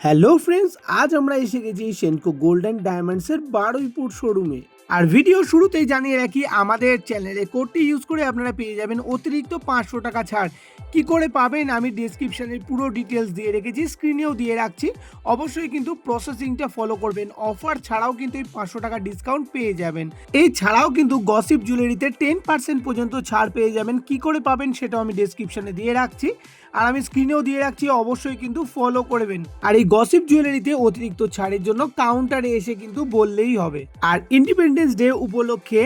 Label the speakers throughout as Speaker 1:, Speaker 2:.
Speaker 1: Hello friends, আজ আমরা এসে গেছি সেনকো গোল্ড অ্যান্ড ডায়মন্ডসের বারুইপুর শোরুমে আর ভিডিও শুরুতেই জানিয়ে রাখি, আমাদের চ্যানেলে কোডটি ইউজ করে আপনারা পেয়ে যাবেন অতিরিক্ত পাঁচশো টাকা ছাড়। কি করে পাবেন আমি ডিসক্রিপশানে পুরো ডিটেলস দিয়ে রেখেছি স্ক্রিনেও দিয়ে রাখছি। অবশ্যই কিন্তু প্রসেসিংটা ফলো করবেন অফার ছাড়াও কিন্তু এই পাঁচশো টাকা ডিসকাউন্ট পেয়ে যাবেন। এই ছাড়াও কিন্তু গসিপ জুয়েলারিতে টেন পার্সেন্ট পর্যন্ত ছাড় পেয়ে যাবেন। কি করে পাবেন সেটাও আমি ডিসক্রিপশানে দিয়ে রাখছি। আর আমি স্ক্রিনেও দিয়ে রাখছি, অবশ্যই কিন্তু ফলো করবেন আর এই গসিপ জুয়েলারিতে অতিরিক্ত ছাড়ের জন্য কাউন্টারে এসে কিন্তু বললেই হবে। আর ইন্ডিপেন্ডেন্স ডে উপলক্ষে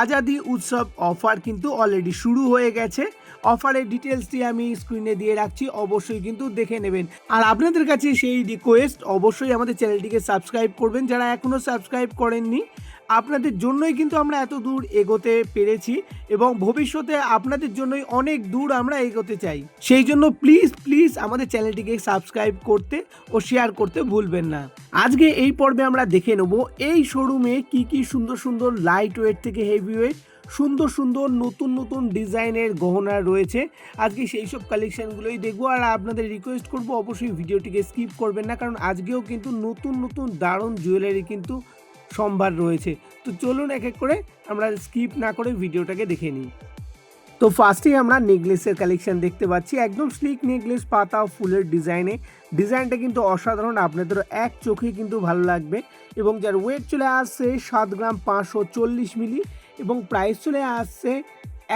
Speaker 1: আজাদি উৎসব অফার কিন্তু অলরেডি শুরু হয়ে গেছে। অফারের ডিটেলসটি আমি স্ক্রিনে দিয়ে রাখছি, অবশ্যই কিন্তু দেখে নেবেন। আর আপনাদের কাছে সেই রিকোয়েস্ট অবশ্যই আমাদের চ্যানেলটিকে সাবস্ক্রাইব করবেন। যারা এখনও সাবস্ক্রাইব করেননি আপনাদের জন্যই কিন্তু আমরা এত দূর এগোতে পেরেছি এবং ভবিষ্যতে আপনাদের জন্যই অনেক দূর আমরা এগোতে চাই। সেই জন্য প্লিজ প্লিজ আমাদের চ্যানেলটিকে সাবস্ক্রাইব করতে ও শেয়ার করতে ভুলবেন না। আজকে এই পর্বে আমরা দেখে নেব এই শোরুমে কি কি সুন্দর সুন্দর লাইট ওয়েট থেকে হেভি ওয়েট সুন্দর সুন্দর নতুন নতুন ডিজাইনের গহনা রয়েছে। আজকে সেই সব কালেকশনগুলোই দেখব আর আপনাদের রিকোয়েস্ট করব অবশ্যই ভিডিওটিকে স্কিপ করবেন না, কারণ আজকেও কিন্তু নতুন নতুন দারুণ জুয়েলারি কিন্তু সম্ভার রয়েছে। তো চলুন এক এক করে আমরা স্কিপ না করে ভিডিওটাকে দেখে নিই। তো ফার্স্টেই আমরা নেকলেসের কালেকশন দেখতে পাচ্ছি। একদম স্লিক নেকলেস পাতা, ফুলের ডিজাইনে ডিজাইনটা কিন্তু অসাধারণ। আপনাদের এক চোখে কিন্তু ভালো লাগবে। এবং যার ওয়েট চলে আসছে সাত গ্রাম পাঁচশো চল্লিশ মিলি এবং প্রাইস চলে আসছে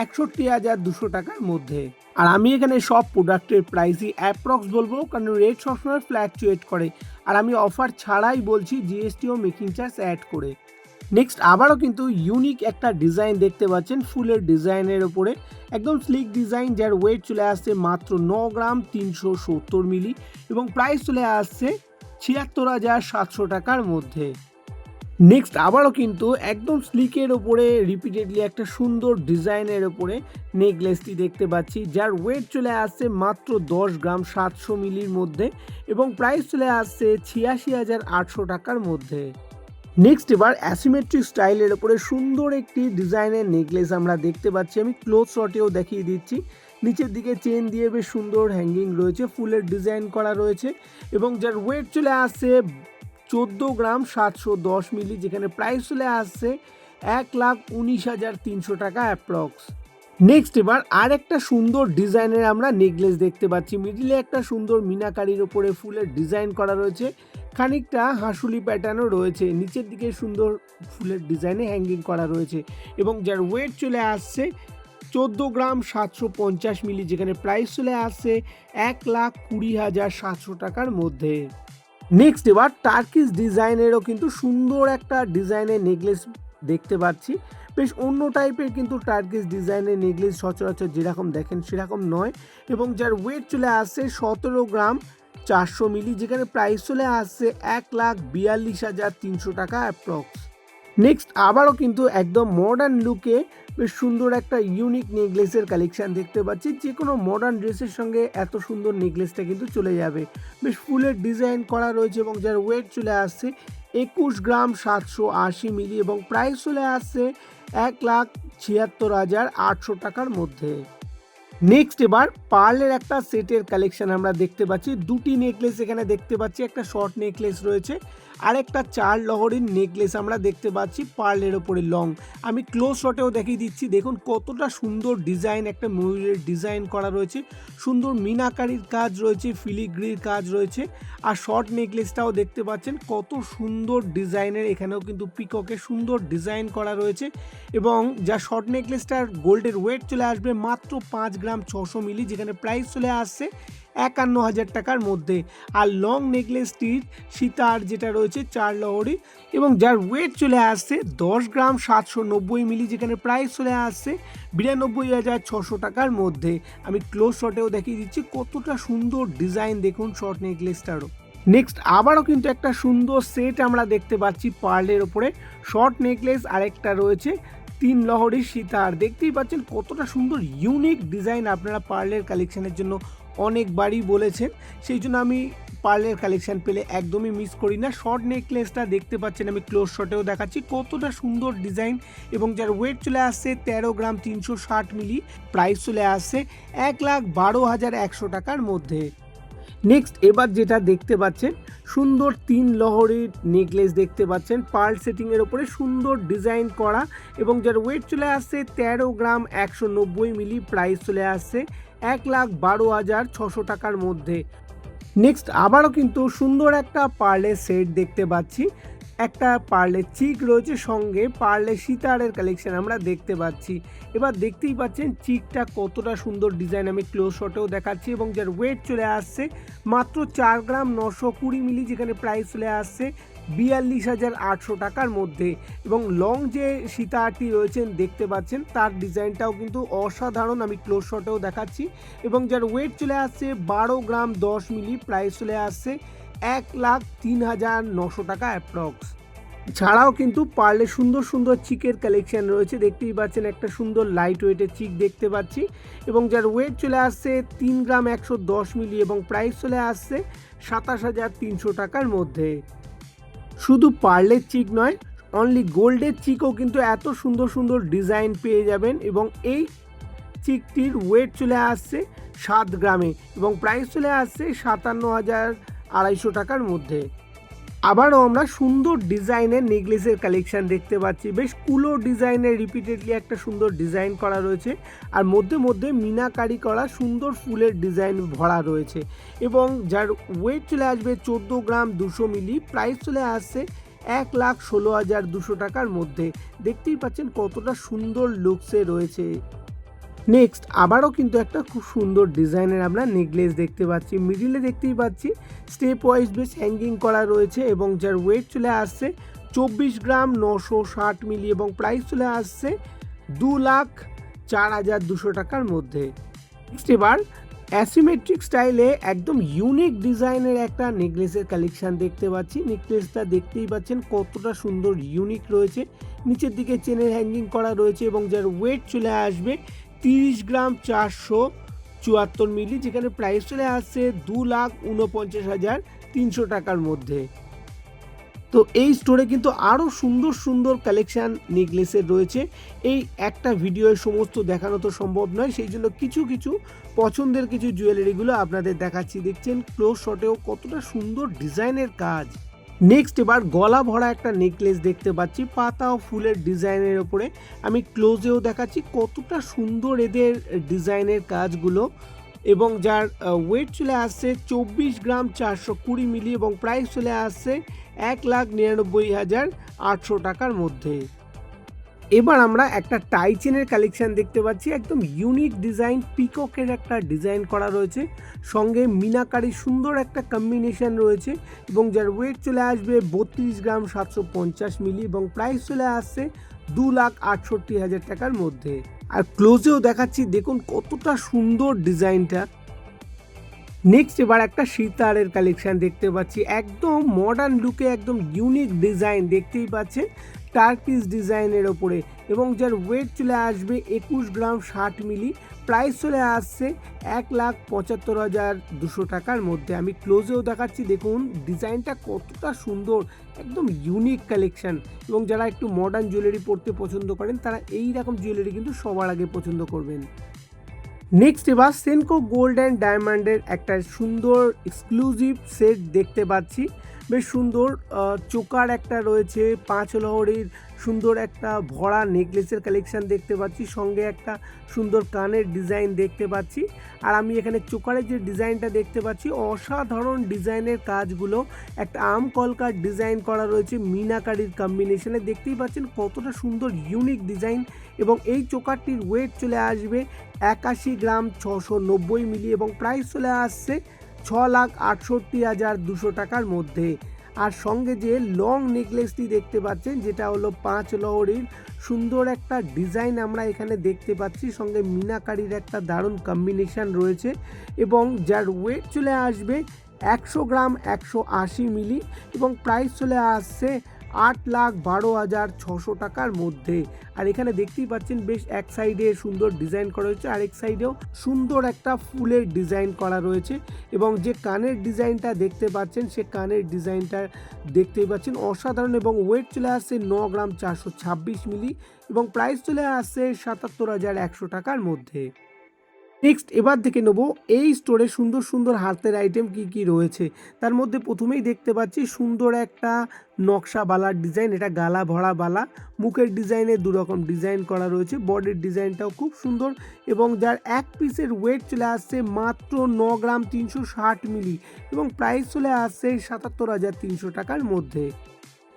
Speaker 1: একষট্টি হাজার দুশো টাকার মধ্যে। আর আমি এখানে সব প্রোডাক্টের প্রাইসই অ্যাপ্রক্স বলব। কারণ রেট সবসময় ফ্ল্যাকচুয়েট করে। আর আমি অফার ছাড়াই বলছি জিএসটি ও মেকিং চার্জ অ্যাড করে। নেক্সট আবারও কিন্তু ইউনিক একটা ডিজাইন দেখতে পাচ্ছেন, ফুলের ডিজাইনের ওপরে। একদম স্লিক ডিজাইন যার ওয়েট চলে আসছে মাত্র ন গ্রাম তিনশো সত্তর মিলি এবং প্রাইস চলে আসছে ছিয়াত্তর হাজার সাতশো টাকার মধ্যে। নেক্সট আবারও কিন্তু একদম স্লিকের ওপরে রিপিটেডলি একটা সুন্দর ডিজাইনের ওপরে নেকলেসটি দেখতে পাচ্ছি, যার ওয়েট চলে আসছে মাত্র দশ গ্রাম সাতশো মিলির মধ্যে এবং প্রাইস চলে আসছে ছিয়াশি হাজার আটশো টাকার মধ্যে। নেক্সট এবার অ্যাসিমেট্রিক স্টাইলের ওপরে সুন্দর একটি ডিজাইনের নেকলেস আমরা দেখতে পাচ্ছি, আমি ক্লোজ শটেও দেখিয়ে দিচ্ছি। নিচের দিকে চেন দিয়ে বেশ সুন্দর হ্যাঙ্গিং রয়েছে, ফুলের ডিজাইন করা রয়েছে এবং যার ওয়েট চলে আসছে চোদ্দ গ্রাম সাতশো দশ মিলি, যেখানে প্রাইস চলে আসছে এক লাখ উনিশ হাজার তিনশো টাকা অ্যাপ্রক্স নেক্সট এবার আর একটা সুন্দর ডিজাইনের আমরা নেকলেস দেখতে পাচ্ছি। মিডিলে একটা সুন্দর মিনাকারির ওপরে ফুলের ডিজাইন করা রয়েছে। খানিকটা হাঁসুলি প্যাটার্নও রয়েছে। নিচের দিকে সুন্দর ফুলের ডিজাইনে হ্যাঙ্গিং করা রয়েছে এবং যার ওয়েট চলে আসছে চোদ্দ গ্রাম সাতশো পঞ্চাশ মিলি, যেখানে প্রাইস চলে আসছে এক লাখ কুড়ি হাজার সাতশো টাকার মধ্যে। নেক্সট এবার টার্কিস ডিজাইনেরও কিন্তু সুন্দর একটা ডিজাইনের নেকলেস দেখতে পাচ্ছি। বেশ অন্য টাইপের কিন্তু টার্কিস ডিজাইনের নেকলেস সচরাচর যেরকম দেখেন সেরকম নয় এবং যার ওয়েট চলে আসছে সতেরো গ্রাম চারশো মিলি যেখানে প্রাইস চলে আসছে এক লাখ বিয়াল্লিশ হাজার তিনশো টাকা অ্যাপ্রক্স নেক্সট আবারও কিন্তু একদম মডার্ন লুকে বেশ সুন্দর একটা ইউনিক নেকলেসের কালেকশন দেখতে পাচ্ছি। যে কোনো মডার্ন ড্রেসের সঙ্গে এত সুন্দর নেকলেসটা কিন্তু চলে যাবে। বেশ ফুলের ডিজাইন করা রয়েছে এবং যার ওয়েট চলে আসছে একুশ গ্রাম সাতশো আশি মিলি এবং প্রাইস চলে আসছে এক লাখ ছিয়াত্তর হাজার আটশো টাকার মধ্যে। নেক্সট এবার পার্লের একটা সেটের কালেকশন আমরা দেখতে পাচ্ছি। দুটি নেকলেস এখানে দেখতে পাচ্ছি। একটা শর্ট নেকলেস রয়েছে। আর একটা চার লহরির নেকলেস আমরা দেখতে পাচ্ছি পার্লের ওপরে লং আমি ক্লোজ শটেও দেখিয়ে দিচ্ছি, দেখুন কতটা সুন্দর ডিজাইন একটা ময়ূরের ডিজাইন করা রয়েছে। সুন্দর মিনাকারির কাজ রয়েছে ফিলিগ্রির কাজ রয়েছে। আর শর্ট নেকলেসটাও দেখতে পাচ্ছেন, কত সুন্দর ডিজাইনের এখানেও কিন্তু পিককে সুন্দর ডিজাইন করা রয়েছে। এবং যা শর্ট নেকলেসটার গোল্ডের ওয়েট চলে আসবে মাত্র পাঁচ গ্রাম ছশো মিলি যেখানে প্রাইস চলে আসছে একান্ন হাজার টাকার মধ্যে। আর লং নেকলেসটির সীতার যেটা রয়েছে, চার লহরি, এবং যার ওয়েট চলে আসছে দশ গ্রাম সাতশো নব্বই মিলি, যেখানে প্রাইস চলে আসছে বিরানব্বই হাজার ছশো টাকার মধ্যে। আমি ক্লোজ শটেও দেখিয়ে দিচ্ছি, কতটা সুন্দর ডিজাইন দেখুন শর্ট নেকলেসটারও নেক্সট আবারও কিন্তু একটা সুন্দর সেট আমরা দেখতে পাচ্ছি পার্লের ওপরে শর্ট নেকলেস আরেকটা রয়েছে, তিন লহরির সীতার। দেখতেই পাচ্ছেন কতটা সুন্দর ইউনিক ডিজাইন আপনারা পার্লের কালেকশনের জন্য অনেকবারই বলেছেন। সেই জন্য আমি পার্লের কালেকশন পেলে একদমই মিস করি না। শর্ট নেকলেসটা দেখতে পাচ্ছেন আমি ক্লোজ শটেও দেখাচ্ছি। কতটা সুন্দর ডিজাইন এবং যার ওয়েট চলে আসছে তেরো গ্রাম তিনশো ষাট মিলি। প্রাইস চলে আসছে এক লাখ বারো হাজার একশো টাকার মধ্যে। নেক্সট এবার যেটা দেখতে পাচ্ছেন, সুন্দর তিন লহরির নেকলেস দেখতে পাচ্ছেন। পার্ল সেটিংয়ের ওপরে সুন্দর ডিজাইন করা এবং যার ওয়েট চলে আসছে তেরো গ্রাম একশো নব্বই মিলি। প্রাইস চলে আসছে এক লাখ বারো হাজার ছশো টাকার মধ্যে। নেক্সট আবারও কিন্তু সুন্দর একটা পার্লে সেট দেখতে পাচ্ছি। একটা পার্লের চিক রয়েছে, সঙ্গে পার্লে সিতারের কালেকশন আমরা দেখতে পাচ্ছি। এবার দেখতেই পাচ্ছেন চিকটা কতটা সুন্দর ডিজাইন আমি ক্লোজ শটেও দেখাচ্ছি এবং যার ওয়েট চলে আসছে মাত্র চার গ্রাম নশো কুড়ি মিলি যেখানে প্রাইস চলে আসছে বিয়াল্লিশ হাজার আটশো টাকার মধ্যে এবং লং যে সীতাহারটি রয়েছেন, দেখতে পাচ্ছেন, তার ডিজাইনটাও কিন্তু অসাধারণ। আমি ক্লোজ শটেও দেখাচ্ছি। এবং যার ওয়েট চলে আসছে বারো গ্রাম দশ মিলি প্রাইস চলে আসছে এক লাখ তিন হাজার নশো টাকা অ্যাপ্রক্স ছাড়াও কিন্তু পার্লে সুন্দর সুন্দর চিকের কালেকশন রয়েছে। দেখতেই পাচ্ছেন, একটা সুন্দর লাইট ওয়েটের চিক দেখতে পাচ্ছি। এবং যার ওয়েট চলে আসছে তিন গ্রাম একশো দশ মিলি এবং প্রাইস চলে আসছে সাতাশ হাজার তিনশো টাকার মধ্যে। শুধু পার্লের চিক নয় অনলি গোল্ডের চিকও কিন্তু এত সুন্দর সুন্দর ডিজাইন পেয়ে যাবেন এবং এই চিকটির ওয়েট চলে আসছে সাত গ্রামে এবং প্রাইস চলে আসছে সাতান্ন হাজার আড়াইশো টাকার মধ্যে। আবারও আমরা সুন্দর ডিজাইনের নেকলেসের কালেকশন দেখতে পাচ্ছি। বেশ কুলো ডিজাইনের রিপিটেডলি একটা সুন্দর ডিজাইন করা রয়েছে। আর মধ্যে মধ্যে মিনাকারি করা সুন্দর ফুলের ডিজাইন ভরা রয়েছে। এবং যার ওয়েট চলে আসবে চোদ্দ গ্রাম দুশো মিলি প্রাইস চলে আসছে এক লাখ ষোলো হাজার দুশো টাকার মধ্যে। দেখতেই পাচ্ছেন কতটা সুন্দর লুকসে রয়েছে। নেক্সট আবারও কিন্তু একটা খুব সুন্দর ডিজাইনের আমরা নেকলেস দেখতে পাচ্ছি। মিডিলে দেখতেই পাচ্ছি স্টেপ ওয়াইজ বেশ হ্যাঙ্গিং করা রয়েছে এবং যার ওয়েট চলে আসছে চব্বিশ গ্রাম নশো ষাট মিলি এবং প্রাইস চলে আসছে দু লাখ চার হাজার দুশো টাকার মধ্যে। নেক্সট এবার অ্যাসিমেট্রিক স্টাইলে একদম ইউনিক ডিজাইনের একটা নেকলেসের কালেকশন দেখতে পাচ্ছি। নেকলেসটা দেখতেই পাচ্ছেন কতটা সুন্দর ইউনিক রয়েছে। নিচের দিকে চেনের হ্যাঙ্গিং করা রয়েছে এবং যার ওয়েট চলে আসবে তিরিশ গ্রাম চারশো চুয়াত্তর মিলি, যেখানে প্রাইস চলে আসছে দু লাখ উনপঞ্চাশ হাজার তিনশো টাকার মধ্যে। তো এই স্টোরে কিন্তু আরও সুন্দর সুন্দর কালেকশান নেকলেসের রয়েছে। এই একটা ভিডিওয়ে সমস্ত দেখানো তো সম্ভব নয়, সেই জন্য কিছু কিছু পছন্দের কিছু জুয়েলারিগুলো আপনাদের দেখাচ্ছি। দেখছেন ক্লোজ শটেও কতটা সুন্দর ডিজাইনের কাজ। নেক্সট এবার গলা ভরা একটা নেকলেস দেখতে পাচ্ছি। পাতা ও ফুলের ডিজাইনের ওপরে। আমি ক্লোজেও দেখাচ্ছি কতটা সুন্দর এদের ডিজাইনের কাজগুলো। এবং যার ওয়েট চলে আসছে চব্বিশ গ্রাম চারশো কুড়ি মিলি এবং প্রাইস চলে আসছে এক লাখ নিরানব্বই হাজার আটশো টাকার মধ্যে। এবার আমরা একটা টাই চেনের কালেকশন দেখতে পাচ্ছি। একদম ইউনিক ডিজাইন পিককের একটা ডিজাইন করা রয়েছে। সঙ্গে মিনাকারি সুন্দর একটা কম্বিনেশন রয়েছে এবং যার ওয়েট চলে আসবে বত্রিশ গ্রাম সাতশো পঞ্চাশ মিলি এবং প্রাইস চলে আসছে দু লাখ আটষট্টি হাজার টাকার মধ্যে। আর ক্লোজেও দেখাচ্ছি, দেখুন কতটা সুন্দর ডিজাইনটা নেক্সট এবার একটা সীতারের কালেকশন দেখতে পাচ্ছি। একদম মডার্ন লুকে একদম ইউনিক ডিজাইন দেখতেই পাচ্ছেন। টার্কিস ডিজাইনের ওপরে এবং যার ওয়েট চলে আসবে একুশ গ্রাম ষাট মিলি। প্রাইস চলে আসছে এক লাখ পঁচাত্তর হাজার দুশো টাকার মধ্যে। আমি ক্লোজেও দেখাচ্ছি, দেখুন ডিজাইনটা কতটা সুন্দর, একদম ইউনিক কালেকশান এবং যারা একটু মডার্ন জুয়েলারি পরতে পছন্দ করেন, তারা এই রকম জুয়েলারি কিন্তু সবার আগে পছন্দ করবেন। নেক্সট এবার সেনকো গোল্ড অ্যান্ড ডায়মন্ডের একটা সুন্দর এক্সক্লুসিভ সেট দেখতে পাচ্ছি। বেশ সুন্দর চোকার একটা রয়েছে, পাঁচ লহরির সুন্দর একটা ভরা নেকলেসের কালেকশন দেখতে পাচ্ছি, সঙ্গে একটা সুন্দর কানের ডিজাইন দেখতে পাচ্ছি। আর আমি এখানে চোকারের যে ডিজাইনটা দেখতে পাচ্ছি, অসাধারণ ডিজাইনের কাজগুলো, একটা আম কলকার ডিজাইন করা রয়েছে, মিনাকারির কম্বিনেশনে দেখতেই পাচ্ছেন কতটা সুন্দর ইউনিক ডিজাইন এবং এই চোকারটির ওয়েট চলে আসবে একাশি গ্রাম ছশো নব্বই মিলি এবং প্রাইস চলে আসছে ছ লাখ আটষট্টি হাজার দুশো টাকার মধ্যে। আর সঙ্গে যে লং নেকলেসটি দেখতে পাচ্ছেন, যেটা হলো পাঁচ লহরির সুন্দর একটা ডিজাইন আমরা এখানে দেখতে পাচ্ছি। সঙ্গে মিনাকারির একটা দারুণ কম্বিনেশান রয়েছে এবং যার ওয়েট চলে আসবে একশো গ্রাম একশো আশি মিলি এবং প্রাইস চলে আসছে আট লাখ বারো হাজার ছশো টাকার মধ্যে। আর এখানে দেখতেই পাচ্ছেন বেশ এক সাইডে সুন্দর ডিজাইন করা হয়েছে, আর এক সাইডেও সুন্দর একটা ফুলের ডিজাইন করা রয়েছে। এবং যে কানের ডিজাইনটা দেখতে পাচ্ছেন, সে কানের ডিজাইনটা দেখতেই পাচ্ছেন অসাধারণ এবং ওয়েট চলে আসছে ন গ্রাম চারশো ছাব্বিশ মিলি এবং প্রাইস চলে আসছে সাতাত্তর হাজার একশো টাকার মধ্যে। নেক্সট, এবার দেখে নেব এই স্টোরে সুন্দর সুন্দর হাতের আইটেম কি কি রয়েছে। তার মধ্যে প্রথমেই দেখতে পাচ্ছি সুন্দর একটা নকশা বালার ডিজাইন এটা গালা ভরা বালা। মুখের ডিজাইনে দু রকম ডিজাইন করা রয়েছে। বডির ডিজাইনটাও খুব সুন্দর এবং যার এক পিসের ওয়েট চলে আসছে মাত্র ন গ্রাম তিনশো ষাট মিলি এবং প্রাইস চলে আসছে সাতাত্তর হাজার তিনশো টাকার মধ্যে।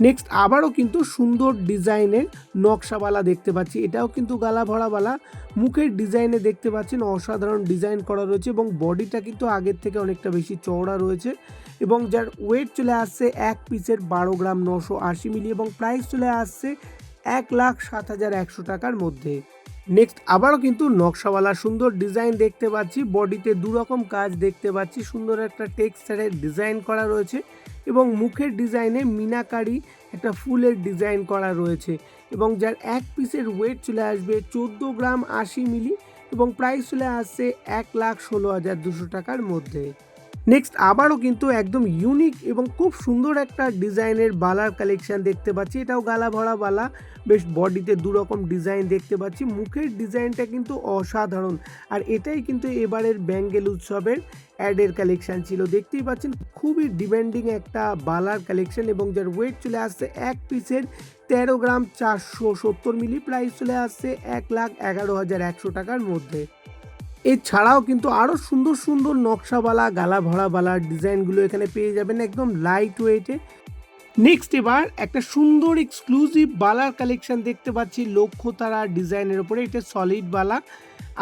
Speaker 1: নেক্সট আবারও কিন্তু সুন্দর ডিজাইনের নকশাওয়ালা দেখতে পাচ্ছি। এটাও কিন্তু গালা ভরাওয়ালা মুখের ডিজাইনে দেখতে পাচ্ছেন অসাধারণ ডিজাইন করা রয়েছে এবং বডিটা কিন্তু আগের থেকে অনেকটা বেশি চওড়া রয়েছে এবং যার ওয়েট চলে আসছে এক পিসের বারো গ্রাম নশো আশি মিলি এবং প্রাইস চলে আসছে এক লাখ সাত হাজার একশো টাকার মধ্যে। নেক্সট আবারও কিন্তু নকশাওয়ালা সুন্দর ডিজাইন দেখতে পাচ্ছি। বডিতে দু রকম কাজ দেখতে পাচ্ছি। সুন্দর একটা টেক্সচারের ডিজাইন করা রয়েছে। এবং মুখের ডিজাইনে মিনাকারি একটা ফুলের ডিজাইন করা রয়েছে এবং যার এক পিসের ওয়েট চলে আসবে চোদ্দ গ্রাম আশি মিলি এবং প্রাইস চলে আসছে এক লাখ ষোলো হাজার দুশো টাকার মধ্যে। নেক্সট আবারও কিন্তু একদম ইউনিক এবং খুব সুন্দর একটা ডিজাইনের বালার কালেকশন দেখতে পাচ্ছি। এটাও গালা ভরা বালা, বেশ বডিতে দু রকম ডিজাইন দেখতে পাচ্ছি। মুখের ডিজাইনটা কিন্তু অসাধারণ। আর এটাই কিন্তু এবারের ব্যাঙ্গেল উৎসবের অ্যাডের কালেকশান ছিল। দেখতেই পাচ্ছেন, খুবই ডিমান্ডিং একটা বালার কালেকশন এবং যার ওয়েট চলে আসছে এক পিসের তেরো গ্রাম চারশো সত্তর মিলি প্রাইস চলে আসছে এক লাখ এগারো হাজার একশো টাকার মধ্যে। এছাড়াও কিন্তু আরও সুন্দর সুন্দর নকশাওয়ালা গালা ভরাওয়ালা ডিজাইনগুলো এখানে পেয়ে যাবেন একদম লাইট ওয়েটে নেক্সট এবার একটা সুন্দর এক্সক্লুসিভ বালার কালেকশন দেখতে পাচ্ছি, লক্ষ্য তারা ডিজাইনের ওপরে এটা সলিড বালা।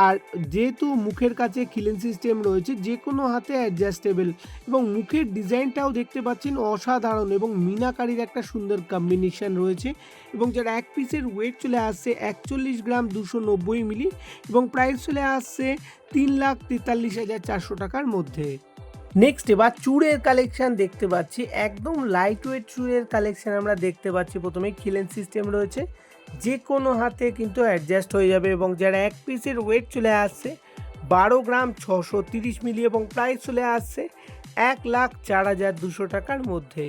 Speaker 1: আর যেহেতু মুখের কাছে কিলিং সিস্টেম রয়েছে যে কোনো হাতে অ্যাডজাস্টেবল এবং মুখের ডিজাইনটাও দেখতে পাচ্ছেন অসাধারণ এবং মিনাকারির একটা সুন্দর কম্বিনেশন রয়েছে এবং যার এক পিসের ওয়েট চলে আসছে একচল্লিশ গ্রাম দুশো নব্বই মিলি এবং প্রাইস চলে আসছে তিন লাখ তেতাল্লিশ হাজার চারশো টাকার মধ্যে। নেক্সট এবার চুড়ের কালেকশন দেখতে পাচ্ছি। একদম লাইট ওয়েট চুড়ের কালেকশন আমরা দেখতে পাচ্ছি। প্রথমে খিলেন সিস্টেম রয়েছে। যে কোনো হাতে কিন্তু অ্যাডজাস্ট হয়ে যাবে এবং যারা এক পিসের ওয়েট চলে আসছে, বারো গ্রাম ছশো তিরিশ মিলি এবং প্রাইস চলে আসছে, এক লাখ চার হাজার দুশো টাকার মধ্যে।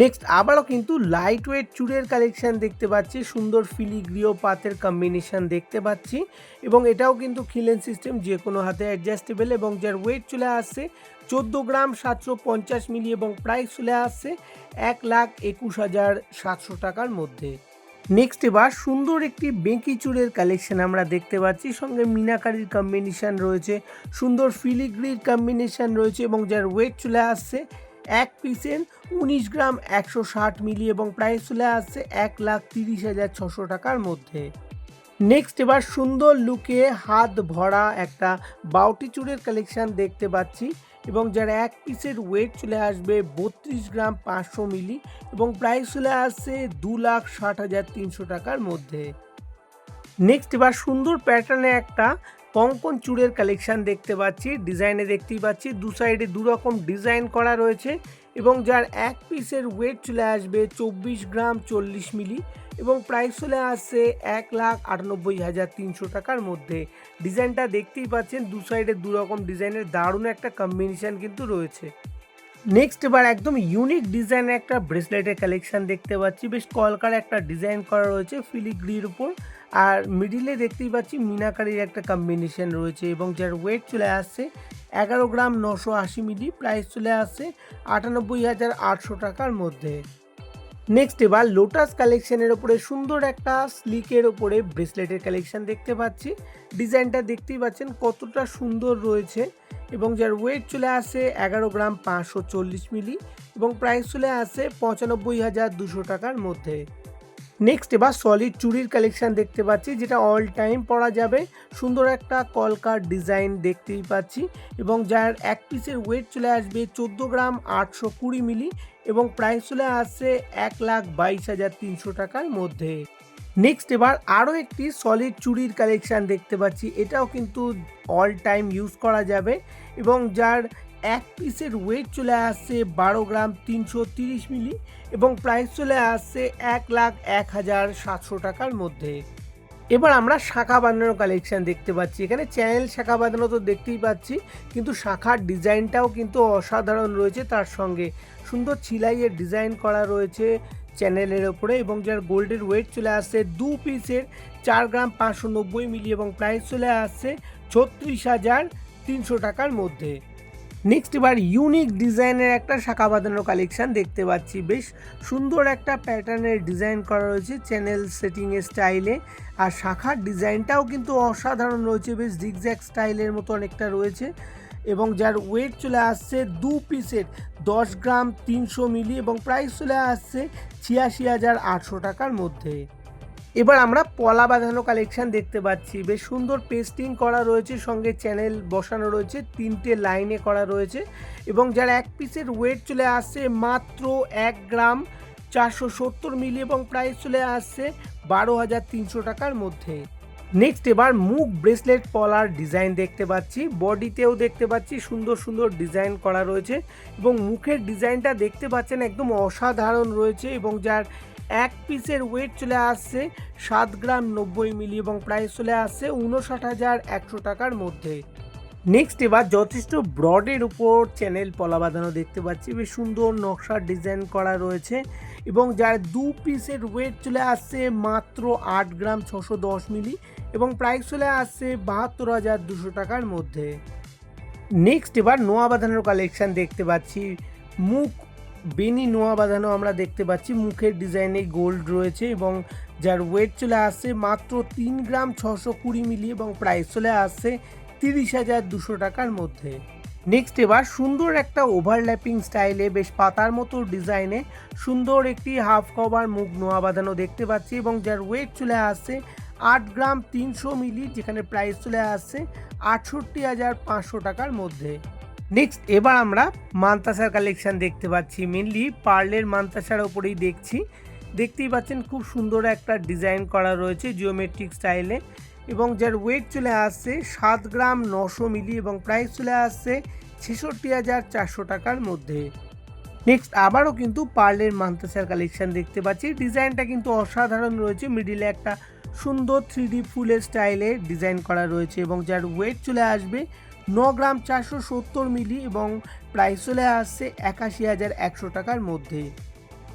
Speaker 1: নেক্সট আবারও কিন্তু লাইট ওয়েট চুড়ের কালেকশন দেখতে পাচ্ছি, সুন্দর ফিলিগ্রিও পাতের কম্বিনেশন দেখতে পাচ্ছি এবং এটাও কিন্তু খিলেন সিস্টেম যে কোনো হাতে অ্যাডজাস্টেবল এবং যার ওয়েট চলে আসছে, চোদ্দ গ্রাম সাতশো পঞ্চাশ মিলি এবং প্রাইস চলে আসছে, এক লাখ একুশ হাজার সাতশো টাকার মধ্যে। নেক্সট এবার সুন্দর একটি বেঁকি চুড়ের কালেকশন আমরা দেখতে পাচ্ছি। সঙ্গে মিনাকারির কম্বিনেশন রয়েছে, সুন্দর ফিলিগ্রির কম্বিনেশন রয়েছে এবং যার ওয়েট চলে আসছে এক পিসের উনিশ গ্রাম একশো ষাট মিলি এবং প্রাইস চলে আসছে এক লাখ তিরিশ হাজার ছশো টাকার মধ্যে। নেক্সট এবার সুন্দর লুকে হাত ভরা একটা বাউটি চুড়ের কালেকশন দেখতে পাচ্ছি। এবং যার এক পিসের ওয়েট চলে আসবে বত্রিশ গ্রাম পাঁচশো মিলি এবং প্রাইস চলে আসছে দু লাখ ষাট হাজার তিনশো টাকার মধ্যে। নেক্সট এবার সুন্দর প্যাটার্নে একটা কঙ্কন চুড়ের কালেকশন দেখতে পাচ্ছি ডিজাইনে দেখতেই পাচ্ছি, দু সাইডে দু রকম ডিজাইন করা রয়েছে এবং যার এক পিসের ওয়েট চলে আসবে চব্বিশ গ্রাম চল্লিশ মিলি এবং প্রাইস চলে আসছে এক লাখ আটানব্বই হাজার তিনশো টাকার মধ্যে। ডিজাইনটা দেখতেই পাচ্ছেন, দু সাইডে দু রকম ডিজাইনের দারুণ একটা কম্বিনেশন কিন্তু রয়েছে। নেক্সট এবার একদম ইউনিক ডিজাইনের একটা ব্রেসলেটের কালেকশন দেখতে পাচ্ছি। বেশ কলকার একটা ডিজাইন করা রয়েছে ফিলিগ্রির উপর। আর মিডিলে দেখতেই পাচ্ছি মিনাকারির একটা কম্বিনেশন রয়েছে এবং যার ওয়েট চলে আসছে এগারো গ্রাম নশো আশি মিলি প্রাইস চলে আসছে আটানব্বই হাজার আটশো টাকার মধ্যে। নেক্সট এবার লোটাস কালেকশনের ওপরে সুন্দর একটা স্লিকের ওপরে ব্রেসলেটের কালেকশন দেখতে পাচ্ছি। ডিজাইনটা দেখতেই পাচ্ছেন কতটা সুন্দর রয়েছে এবং যার ওয়েট চলে আসে এগারো গ্রাম পাঁচশো চল্লিশ মিলি এবং প্রাইস চলে আসে পঁচানব্বই হাজার দুশো টাকার মধ্যে। নেক্সট এবার সলিড চুড়ির কালেকশান দেখতে পাচ্ছি, যেটা অল টাইম পরা যাবে। সুন্দর একটা কলকার ডিজাইন দেখতেই পাচ্ছি এবং যার এক পিসের ওয়েট চলে আসবে চোদ্দ গ্রাম আটশো কুড়ি মিলি এবং প্রাইস চলে আসছে এক লাখ বাইশ হাজার তিনশো টাকার মধ্যে। নেক্সট এবার আরও একটি সলিড চুড়ির কালেকশান দেখতে পাচ্ছি, এটাও কিন্তু অল টাইম ইউজ করা যাবে এবং যার এক পিসের ওয়েট চলে আসছে বারো গ্রাম তিনশো তিরিশ মিলি এবং প্রাইস চলে আসছে এক লাখ এক হাজার সাতশো টাকার মধ্যে। এবার আমরা শাখা বাঁধানো কালেকশন দেখতে পাচ্ছি। এখানে চ্যানেল শাখা বাঁধানো তো দেখতেই পাচ্ছি, কিন্তু শাখার ডিজাইনটাও কিন্তু অসাধারণ রয়েছে তার সঙ্গে। সুন্দর ছিলাইয়ের ডিজাইন করা রয়েছে চ্যানেলের ওপরে এবং যার গোল্ডের ওয়েট চলে আসছে দু পিসের চার গ্রাম পাঁচশো নব্বই মিলি এবং প্রাইস চলে আসছে ছত্রিশ হাজার তিনশো টাকার মধ্যে। নেক্সট এবার ইউনিক ডিজাইনের একটা শাখা বাঁধানো কালেকশন দেখতে পাচ্ছি। বেশ সুন্দর একটা প্যাটার্নের ডিজাইন করা রয়েছে চ্যানেল সেটিংয়ের স্টাইলে আর শাখার ডিজাইনটাও কিন্তু অসাধারণ রয়েছে, বেশ জিগজ্যাক স্টাইলের মতো অনেকটা রয়েছে। এবং যার ওয়েট চলে আসছে দু পিসের দশ গ্রাম তিনশো মিলি এবং প্রাইস চলে আসছে ছিয়াশি হাজার আটশো টাকার মধ্যে। এবার আমরা পলা বাঁধানো কালেকশন দেখতে পাচ্ছি। বেশ সুন্দর পেস্টিং করা রয়েছে, সঙ্গে চ্যানেল বসানো রয়েছে, তিনটে লাইনে করা রয়েছে এবং যার এক পিসের ওয়েট চলে আসছে মাত্র এক গ্রাম চারশো সত্তর মিলি এবং প্রাইস চলে আসছে বারো হাজার তিনশো টাকার মধ্যে। নেক্সট এবার মুখ ব্রেসলেট পলার ডিজাইন দেখতে পাচ্ছি। বডিতেও দেখতে পাচ্ছি, সুন্দর সুন্দর ডিজাইন করা রয়েছে এবং মুখের ডিজাইনটা দেখতে পাচ্ছেন একদম অসাধারণ রয়েছে এবং যার এক পিসের ওয়েট চলে আসছে সাত গ্রাম নব্বই মিলি এবং প্রাইস চলে আসছে উনষাট হাজার একশো টাকার মধ্যে। নেক্সট এবার যথেষ্ট ব্রডের উপর চ্যানেল পলা বাঁধানো দেখতে পাচ্ছি। বেশ সুন্দর নকশার ডিজাইন করা রয়েছে এবং যার দু পিসের ওয়েট চলে আসছে মাত্র আট গ্রাম ছশো দশ মিলি এবং প্রাইস চলে আসছে বাহাত্তর হাজার দুশো টাকার মধ্যে। নেক্সট এবার নোয়া বাঁধানোর কালেকশন দেখতে পাচ্ছি। মুখ বেনি নোয়া বাঁধানো আমরা দেখতে পাচ্ছি। মুখের ডিজাইনে গোল্ড রয়েছে এবং যার ওয়েট চলে আসছে মাত্র তিন গ্রাম ছশো কুড়ি মিলি এবং প্রাইস চলে আসছে তিরিশ হাজার দুশো টাকার মধ্যে। নেক্সট এবার সুন্দর একটা ওভারল্যাপিং স্টাইলে বেশ পাতার মতো ডিজাইনে সুন্দর একটি হাফ কভার মুখ নোয়া বাঁধানো দেখতে পাচ্ছি এবং যার ওয়েট চলে আসছে আট গ্রাম তিনশো মিলি, যেখানে প্রাইস চলে আসছে আটষট্টি হাজার পাঁচশো টাকার মধ্যে। নেক্সট এবার আমরা মান্তাসার কালেকশন দেখতে পাচ্ছি। মেনলি পার্লের মান্তাসার ওপরেই দেখছি। দেখতেই পাচ্ছেন খুব সুন্দর একটা ডিজাইন করা রয়েছে জিওমেট্রিক স্টাইলে এবং যার ওয়েট চলে আসছে সাত গ্রাম নশো মিলি এবং প্রাইস চলে আসছে ছেষট্টি হাজার চারশো টাকার মধ্যে। নেক্সট আবারও কিন্তু পার্লের মান্তাসার কালেকশন দেখতে পাচ্ছি। ডিজাইনটা কিন্তু অসাধারণ রয়েছে। মিডিলে একটা সুন্দর থ্রি ফুলের স্টাইলে ডিজাইন করা রয়েছে এবং যার ওয়েট চলে আসবে ন গ্রাম চারশো সত্তর মিলি এবং প্রাইস চলে আসছে একাশি হাজার একশো টাকার মধ্যে।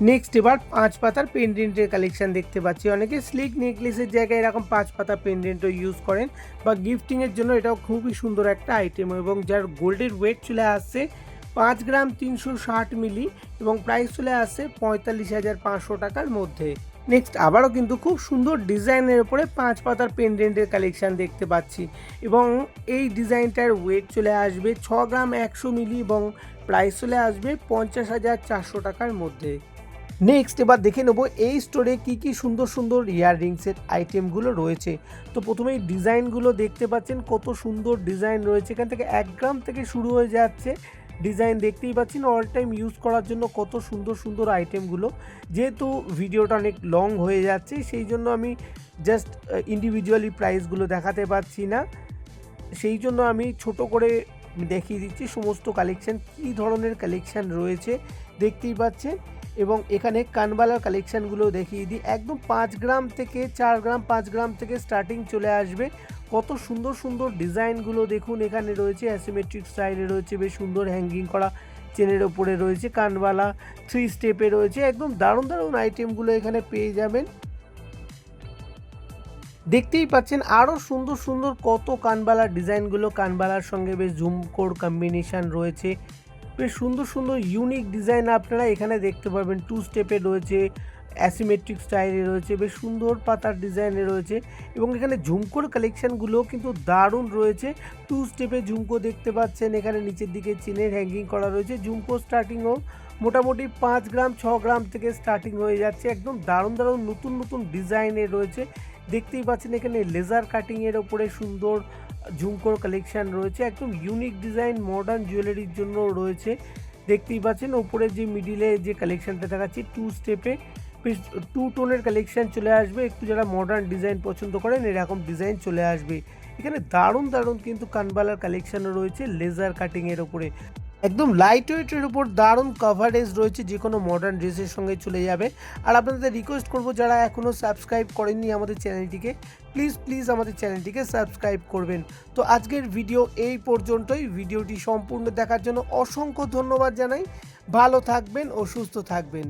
Speaker 1: নেক্সট এবার পাঁচ পাতার পেন্ডেন্টের কালেকশন দেখতে পাচ্ছি। অনেকে স্লিক নেকলেসের জায়গায় এরকম পাঁচ পাতা পেন্ডেন্টও ইউজ করেন বা গিফটিংয়ের জন্য এটাও খুবই সুন্দর একটা আইটেম এবং যার গোল্ডের ওয়েট চলে আসছে পাঁচ গ্রাম তিনশো ষাট মিলি এবং প্রাইস চলে আসছে পঁয়তাল্লিশ হাজার পাঁচশো টাকার মধ্যে। নেক্সট আবারও কিন্তু খুব সুন্দর ডিজাইনের উপরে পাঁচ পাতার পেন্ডেন্টের কালেকশন দেখতে পাচ্ছি। এবং এই ডিজাইনটার ওয়েট চলে আসবে ছ গ্রাম একশো মিলি এবং প্রাইস চলে আসবে পঞ্চাশ হাজার চারশো টাকার মধ্যে। নেক্সট এবার দেখে নেব এই স্টোরে কি কি সুন্দর সুন্দর ইয়াররিংসের আইটেমগুলো রয়েছে। তো প্রথমেই ডিজাইনগুলো দেখতে পাচ্ছেন, কত সুন্দর ডিজাইন রয়েছে। এখান থেকে এক গ্রাম থেকে শুরু হয়ে যাচ্ছে। ডিজাইন দেখতেই পাচ্ছেন অল টাইম ইউজ করার জন্য কত সুন্দর সুন্দর আইটেমগুলো যেহেতু ভিডিওটা অনেক লং হয়ে যাচ্ছে, সেই জন্য আমি জাস্ট ইন্ডিভিজুয়ালি প্রাইসগুলো দেখাতে পারছি না। সেই জন্য আমি ছোট করে দেখিয়ে দিচ্ছি সমস্ত কালেকশান কী ধরনের কালেকশান রয়েছে দেখতেই পাচ্ছেন। এবং এখানে কানবালার কালেকশানগুলো দেখিয়ে দিই। একদম পাঁচ গ্রাম থেকে চার গ্রাম, পাঁচ গ্রাম থেকে স্টার্টিং চলে আসবে। কত সুন্দর সুন্দর ডিজাইনগুলো দেখুন, এখানে রয়েছে অ্যাসিমেট্রিক স্টাইলে রয়েছে, বেশ সুন্দর হ্যাঙ্গিং করা চেনের ওপরে রয়েছে কানবালা থ্রি স্টেপে রয়েছে, একদম দারুণ দারুণ আইটেমগুলো এখানে পেয়ে যাবেন। দেখতেই পাচ্ছেন আরও সুন্দর সুন্দর কত কানবালার ডিজাইনগুলো কানবালার সঙ্গে বেশ ঝুমকোর কম্বিনেশান রয়েছে। বেশ সুন্দর সুন্দর ইউনিক ডিজাইন আপনারা এখানে দেখতে পাবেন টু স্টেপে রয়েছে অ্যাসিমেট্রিক স্টাইলে রয়েছে, বেশ সুন্দর পাতার ডিজাইনে রয়েছে এবং এখানে ঝুমকোর কালেকশানগুলো কিন্তু দারুণ রয়েছে। টু স্টেপে ঝুমকো দেখতে পাচ্ছেন, এখানে নিচের দিকে চেনের হ্যাঙ্গিং করা রয়েছে। ঝুমকো স্টার্টিংও মোটামুটি পাঁচ গ্রাম, ছ গ্রাম থেকে স্টার্টিং হয়ে যাচ্ছে, একদম দারুণ দারুণ নতুন নতুন ডিজাইনের রয়েছে। দেখতেই পাচ্ছেন এখানে লেজার কাটিংয়ের ওপরে সুন্দর ঝুমকোর কালেকশান রয়েছে, একদম ইউনিক ডিজাইন মডার্ন জুয়েলারির জন্য রয়েছে। দেখতেই পাচ্ছেন ওপরে যে মিডিলে যে কালেকশানটা দেখাচ্ছি টু স্টেপে বেশ টু টোনের কালেকশান চলে আসবে। একটু যারা মডার্ন ডিজাইন পছন্দ করেন, এরকম ডিজাইন চলে আসবে। এখানে দারুণ দারুণ কিন্তু কানবালার কালেকশানও রয়েছে লেজার কাটিংয়ের ওপরে একদম লাইট ওয়েটের উপর দারুণ কভারেজ রয়েছে, যে কোনো মডার্ন ড্রেসের সঙ্গে চলে যাবে। আর আপনাদের রিকোয়েস্ট করব, যারা এখনও সাবস্ক্রাইব করেননি আমাদের চ্যানেলটিকে প্লিজ প্লিজ আমাদের চ্যানেলটিকে সাবস্ক্রাইব করবেন। তো আজকের ভিডিও এই পর্যন্তই। ভিডিওটি সম্পূর্ণ দেখার জন্য অসংখ্য ধন্যবাদ জানাই। ভালো থাকবেন ও সুস্থ থাকবেন।